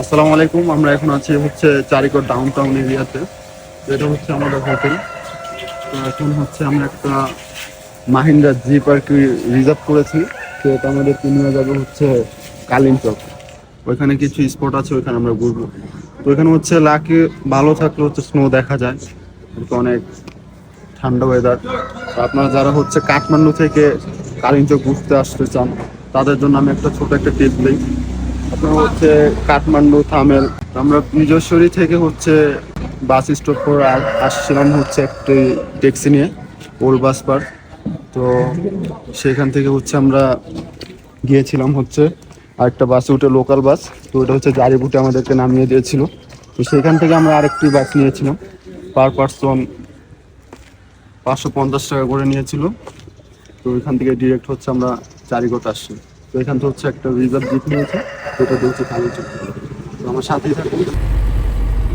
আসসালামু আলাইকুম, আমরা এখন আছি হচ্ছে চারিকোট ডাউন টাউন এরিয়াতে এটা হচ্ছে আমাদের হোটেল তো এখন হচ্ছে আমরা একটা মাহিন্দ্রা জিপ আর কি রিজার্ভ করেছি, তো এটা আমাদেরকে নিয়ে যাবে হচ্ছে কালিম্পং। ওইখানে কিছু স্পট আছে, ওইখানে আমরা ঘুরবো। তো ওইখানে হচ্ছে লাকি ভালো থাকলে হচ্ছে স্নো দেখা যায় অনেক ঠান্ডা ওয়েদার আপনারা যারা হচ্ছে কাঠমান্ডু থেকে কালিম্পং ঘুরতে আসতে চান, তাদের জন্য আমি একটা ছোট একটা টিপ দিই। আপনার হচ্ছে কাঠমান্ডু, থামেল, আমরা নিজস্বরী থেকে হচ্ছে বাস স্টপ করে আসছিলাম হচ্ছে একটি ট্যাক্সি নিয়ে, ওল্ড বাস পার তো সেখান থেকে হচ্ছে আমরা গিয়েছিলাম হচ্ছে আরেকটা বাসে উঠে লোকাল বাস। তো ওটা হচ্ছে জারিবুটে আমাদেরকে নামিয়ে দিয়েছিল। তো সেখান থেকে আমরা আরেকটি বাস নিয়েছিলাম। পার পার্সন পাঁচশো পঞ্চাশ টাকা করে নিয়েছিল। তো ওইখান থেকে ডিরেক্ট হচ্ছে আমরা চারিগোট আসছি। তো এখান থেকে হচ্ছে একটা রিজার্ভ জিপ নিয়েছে যেটা হচ্ছে কালী চোখ তো আমার সাথেই থাকুন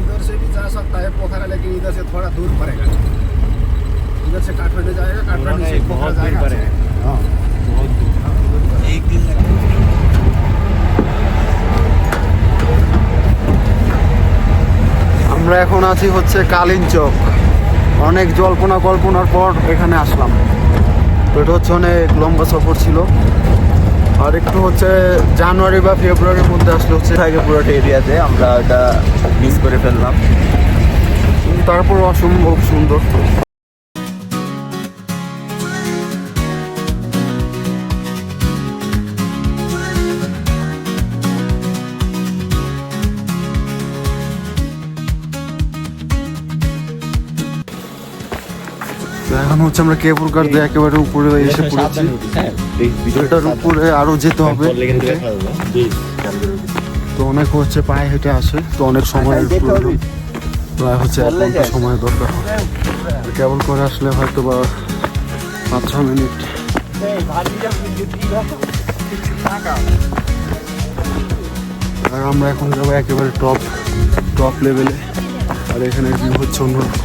इधर से भी जा सकता है पोखरा लेकिन इधर से थोड़ा दूर पड़ेगा इधर से काठमांडू जाएगा काठमांडू से पोखरा जाएगा হ্যাঁ एक दिन लगेगा আমরা এখন আছি হচ্ছে কালিঞ্চক অনেক জল্পনা কল্পনার পর এখানে আসলাম তো এটা হচ্ছে অনেক লম্বা সফর ছিল আর একটু হচ্ছে জানুয়ারি বা ফেব্রুয়ারির মধ্যে আসলে হচ্ছে থাকে পুরোটা এরিয়াতে আমরা এটা মিস করে ফেললাম। তারপর অসম্ভব সুন্দর। এখন হচ্ছে আমরা কেবল কার দিয়ে একেবারে উপরে এসে পড়েছি। এটার উপরে আরও যেতে হবে। তো অনেক হচ্ছে পায়ে হেঁটে আসে তো অনেক সময়ের প্রয়োজন। প্রায় হচ্ছে এক ঘণ্টা সময় দরকার কেবল করে আসলে হয়তো বা পাঁচ ছ মিনিট আর আমরা এখন যাব একেবারে টপ টপ লেভেলে আর এখানে ভিউ হচ্ছে অন্যরকম।